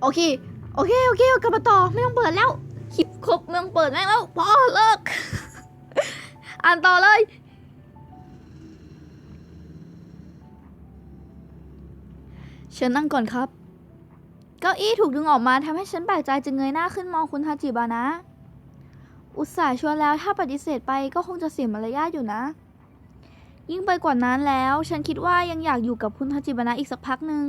โอเค โอเค โอเค กลับมาต่อ ไม่ต้องเปิดแล้วคลิปครบไม่ต้องเปิดแม่งแล้วพอเลิก อ่านต่อเลย เชิญนั่งก่อนครับ เก้าอี้ถูกดึงออกมาทำให้ฉันแปลกใจจึงเงยหน้าขึ้นมองคุณทาจิบานะ อุตส่าห์ชวนแล้วถ้าปฏิเสธไปก็คงจะเสียมารยาทอยู่นะ ยิ่งไปกว่านั้นแล้ว ฉันคิดว่ายังอยากอยู่กับคุณทาจิบานะอีกสักพักหนึ่ง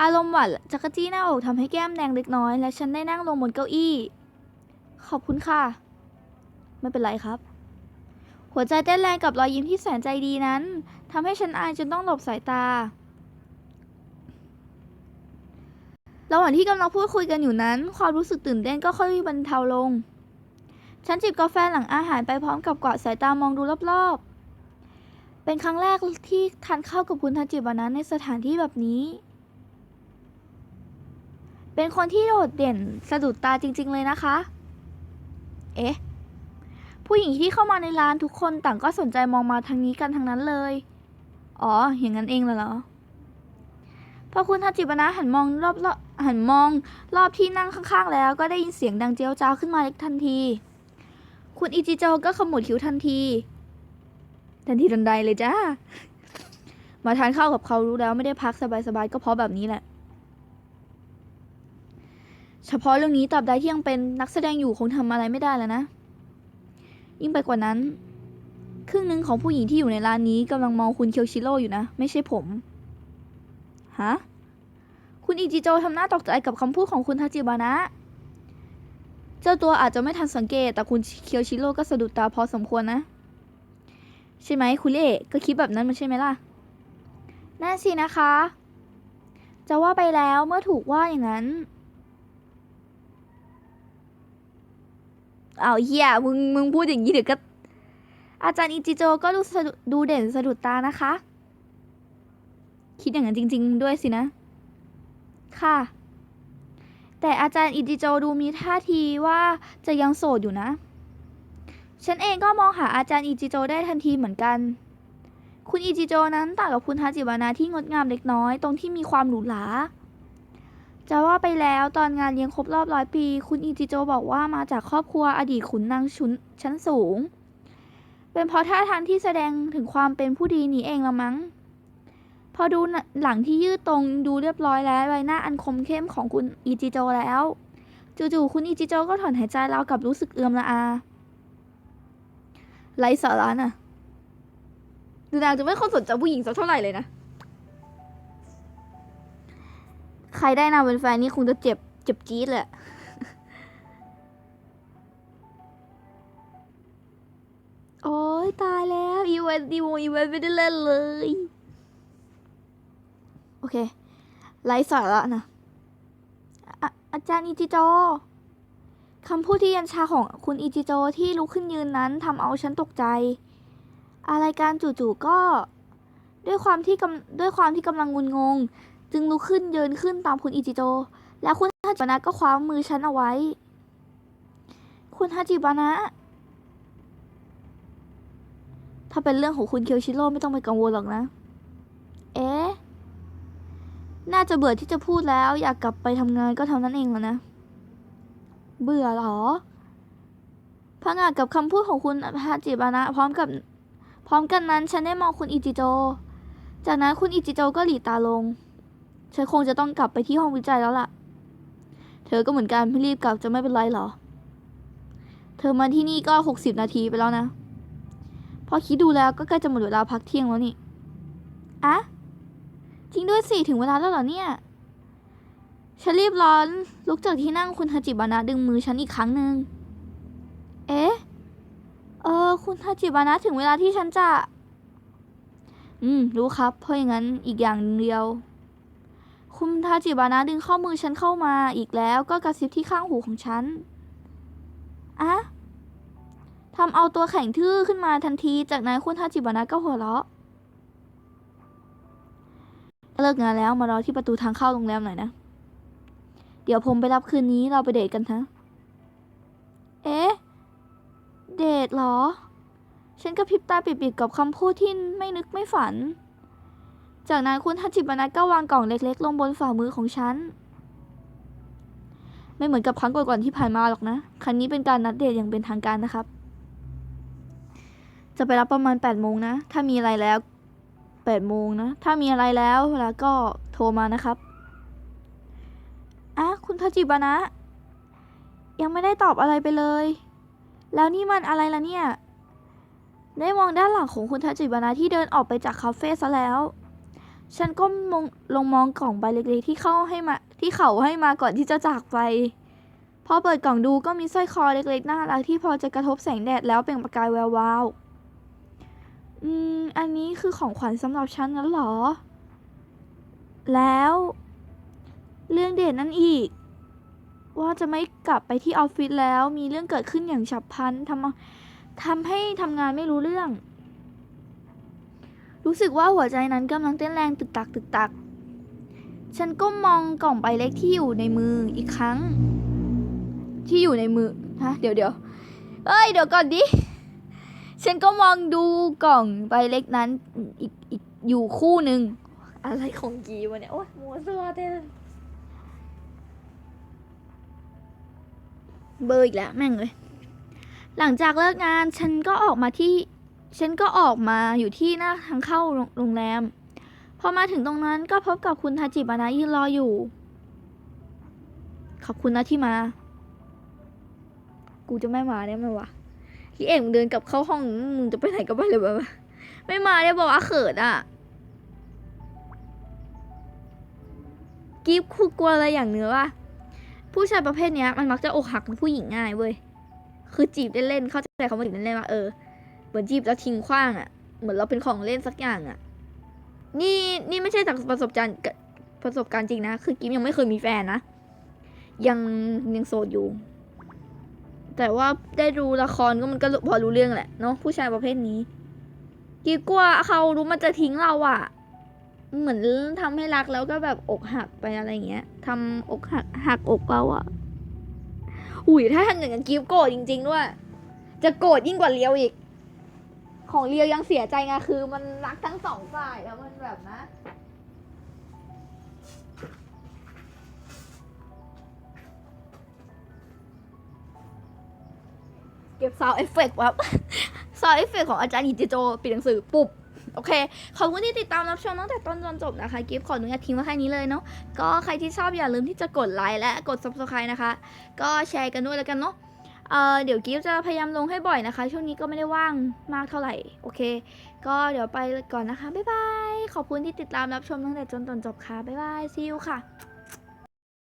อารมณ์หวานจักรจี้หน้าอกทำให้แก้มแดงเล็กน้อย และฉันได้นั่งลงบนเก้าอี้ ขอบคุณค่ะ ไม่เป็นไรครับ หัวใจเต้นแรงกับรอยยิ้มที่แสนใจดีนั้นทำให้ฉันอายจนต้องหลบสายตาระหว่างที่กำลังพูดคุยกันอยู่นั้น ความรู้สึกตื่นเต้นก็ค่อยบรรเทาลง ฉันจิบกาแฟหลังอาหารไปพร้อมกับกวาดสายตามองดูรอบๆ เป็นครั้งแรกที่ทานข้าวกับคุณทาจิบานะในสถานที่แบบนี้ เป็นคนที่โดดเด่นสะดุดตาจริง ๆ เลยนะคะ เอ๊ะ ผู้หญิงที่เข้ามาในร้านทุกคนต่างก็สนใจมองมาทางนี้กันทั้งนั้นเลย อ๋อ อย่างนั้นเองเหรอพอคุณทาจิบนะหันมองรอบหันมองรอบที่นั่งข้างๆ แล้วก็ได้ยินเสียงดังเจียวจ้าขึ้นมาเล็กทันที คุณอิจิโจก็ขมวดคิ้วทันที ทันทีทันใดเลยจ้า มาทานข้าวกับเขารู้แล้วไม่ได้พักสบายๆ ก็เพราะแบบนี้แหละ เฉพาะเรื่องนี้ตราบใดที่ยังเป็นนักแสดงอยู่คงทำอะไรไม่ได้แล้วนะ ยิ่งไปกว่านั้น ครึ่งหนึ่งของผู้หญิงที่อยู่ในร้านนี้กำลังมองคุณเคียวชิโร่อยู่นะ ไม่ใช่ผมฮะคุณอิจิโจทำหน้าตกใจกับคำพูดของคุณทาจิบานะ เจ้าตัวอาจจะไม่ทันสังเกต แต่คุณเคียวชิโร่ก็สะดุดตาพอสมควรนะ ใช่ไหมคุณเล่ก็คิดแบบนั้นมันใช่ไหมล่ะนั่นสินะคะ จะว่าไปแล้วเมื่อถูกว่าอย่างนั้น เอาวเฮียมึงมึงพูดอย่างนี้เดี๋ยวก็ อาจารย์อิจิโจก็ดูสะดุดูเด่นสะดุดตานะคะ คิดอย่างนั้นจริง ๆ ด้วยสินะ ค่ะ แต่อาจารย์อิจิโจดูมีท่าทีว่าจะยังโสดอยู่นะ ฉันเองก็มองหาอาจารย์อิจิโจได้ทันทีเหมือนกัน คุณอิจิโจนั้นต่างกับคุณฮาจิบานะที่งดงามเล็กน้อยตรงที่มีความหรูหรา จะว่าไปแล้วตอนงานเลี้ยงครบรอบร้อยปี คุณอิจิโจบอกว่ามาจากครอบครัวอดีตขุนนางชุนชั้นสูง เป็นเพราะท่าทางที่แสดงถึงความเป็นผู้ดีนี้เองละมั้ง พอดูหลังที่ยืดตรงดูเรียบร้อยแล้วใบหน้าอันคมเข้มของคุณอิจิโจแล้วจู่ๆคุณอิจิโจก็ถอนหายใจราวกับรู้สึกเอือมละอาไรสาระน่ะดูนางจะไม่ค่อยสนใจผู้หญิงสักเท่าไหร่เลยนะ รได้นางเป็นแฟนนี่คงจะเจ็บเจ็บจี๊ดเลยอะโอ้ยตายแล้วอีเวนต์ดีโมอีเวนต์ไม่ได้เล่นเลย โอเคไร้สาระนะอะอาจารย์อิจิโจคำพูดที่ยันชาของคุณอิจิโจที่ลุกขึ้นยืนนั้นทำเอาฉันตกใจ อะไรการจู่ๆก็ ด้วยความที่กำด้วยความที่กำลังงุนงง จึงลุกขึ้นยืนขึ้นตามคุณอิจิโจและคุณฮาจิบานะก็คว้ามือฉันเอาไว้ คุณฮาจิบานะ ถ้าเป็นเรื่องของคุณเคียวชิโร่ไม่ต้องไปกังวลหรอกนะ เอ๊ะ น่าจะเบื่อที่จะพูดแล้วอยากกลับไปทำงานก็เท่านั้นเองแล้วนะ เบื่อเหรอพังอาจกับคำพูดของคุณฮาจิบานะ พร้อมกับพร้อมกันนั้นฉันได้มองคุณอิจิโจ จากนั้นคุณอิจิโจก็หลีตาลง ฉันคงจะต้องกลับไปที่ห้องวิจัยแล้วล่ะ เธอก็เหมือนกันไม่รีบกลับจะไม่เป็นไรเหรอ เธอมาที่นี่ก็หกสิบนาทีไปแล้วนะ พอคิดดูแล้วก็ใกล้จะหมดเวลาพักเที่ยงแล้วนี่อะจริงด้วยสิถึงเวลาแล้วเหรอเนี่ยฉันรีบร้อนลุกจากที่นั่งคุณฮาจิบานะดึงมือฉันอีกครั้งหนึ่ง เอ๊ะ เออ คุณฮาจิบานะถึงเวลาที่ฉันจะ อืม รู้ครับ เพราะอย่างนั้นอีกอย่างเดียว คุณทาจิบานะดึงข้อมือฉันเข้ามาอีกแล้วก็กระซิบที่ข้างหูของฉันอะทำเอาตัวแข็งทื่อขึ้นมาทันที จากนั้นคุณทาจิบานะก็หัวเราะเลิกงานแล้วมารอที่ประตูทางเข้าโรงแรมหน่อยนะ เดี๋ยวผมไปรับคืนนี้เราไปเดทกันนะ เอ๊ะ เดทเหรอ ฉันกระพริบตาปิดๆกับคำพูดที่ไม่นึกไม่ฝัน จากนั้นคุณทัจิบานะก็วางกล่องเล็กๆ ลงบนฝ่ามือของฉัน ไม่เหมือนกับครั้งก่อนๆที่ผ่านมาหรอกนะ ครั้งนี้เป็นการนัดเดทอย่างเป็นทางการนะครับ จะไปรับประมาณ8ปดโมงนะ ถ้ามีอะไรแล้ว8ปดโมงนะ ถ้ามีอะไรแล้วแล้วก็โทรมานะครับอะคุณทาจิบะนะ ยังไม่ได้ตอบอะไรไปเลย แล้วนี่มันอะไรล่ะเนี่ย ได้มองด้านหลังของคุณทาจิบะนะที่เดินออกไปจากคาเฟ่ซะแล้ว ฉันก็มองลงมองกล่องใบเล็กๆที่เข้าให้มาที่เขาให้มาก่อนที่จะจากไป พอเปิดกล่องดูก็มีสร้อยคอเล็กๆน่ารักที่พอจะกระทบแสงแดดแล้วเปล่งประกายแวววาวอืม อันนี้คือของขวัญสำหรับฉันนั้นหรอ แล้ว เรื่องเดทนั่นอีก ว่าจะไม่กลับไปที่ออฟฟิศแล้วมีเรื่องเกิดขึ้นอย่างฉับพลันทำทำให้ทำงานไม่รู้เรื่อง รู้สึกว่าหัวใจนั้นกำลังเต้นแรงตึกตักตึกตัก ฉันก็มมองกล่องใบเล็กที่อยู่ในมืออีกครั้ง ที่อยู่ในมือฮะเดี๋ยวเดี๋ยวเอ้ยเดี๋ยวก่อนดิ ฉันก็มองดูกล่องใบเล็กนั้นอีกอีกอยู่คู่หนึ่งอะไรของกีวะเนี่ย โอ๊ยมัวซัวเต้นเบอร์อีกแล้วแม่งเลย หลังจากเลิกงานฉันก็ออกมาที่ ฉันก็ออกมาอยู่ที่หน้าทางเข้าโรงแรม พอมาถึงตรงนั้นก็พบกับคุณทาจิบานะยืนรออยู่ ขอบคุณนะที่มา กูจะไม่มาได้ไหมวะพี่เอกมึงเดินกลับเข้าห้องมึงจะไปไหนก็ไปเลยแบบว่าไม่มาได้บอกว่าเขินอะกิฟคือกลัวอะไรอย่างเนื้อว่าผู้ชายประเภทเนี้ยมันมักจะอกหักผู้หญิงง่ายเว้ย คือจีบเล่นๆ เข้าใจคำว่าจีบเล่นๆว่าเออ มือนจีบแล้วทิ้งขว้างอะ เหมือนเราเป็นของเล่นสักอย่างอะ นี่นี่ไม่ใช่จากประสบการณ์ประสบการณ์จริงนะ คือกิฟยังไม่เคยมีแฟนนะ ยังยังโสดอยู่ แต่ว่าได้ดูละครก็มันก็พอรู้เรื่องแหละเนาะผู้ชายประเภทนี้กีกลัวเขารู้มันจะทิ้งเราอะเหมือนทำให้รักแล้วก็แบบอกหักไปอะไรเงี้ยทำอกหักหักอกเราอะอุ้ยถ้าทำอย่างนั้นกีฟโกรธจริงๆด้วย จะโกรธยิ่งกว่าเลี้ยวอีก ของเลียวยังเสียใจไงคือ มันรักทั้งสองฝ่ายแล้วมันแบบนะ เก็บซาวเอฟเฟกต์วับซาวเอฟเฟกของอาจารย์อิจิโจปิดหนังสือปุบโอเค ขอบคุณที่ติดตามรับชมตั้งแต่ต้นจนจบนะคะ กิฟขออนุญาตทิ้งไว้แค่นี้เลยเนาะ ก็ใครที่ชอบอย่าลืมที่จะกดไลค์และกด subscribe นะคะ ก็แชร์กันด้วยแล้วกันเนาะ เออเดี๋ยวกิฟจะพยายามลงให้บ่อยนะคะ ช่วงนี้ก็ไม่ได้ว่างมากเท่าไหร่ โอเค ก็เดี๋ยวไปก่อนนะคะ บ๊ายบาย ขอบคุณที่ติดตามรับชมตั้งแต่จนตอนจบค่ะ บ๊ายบายซีอูค่ะ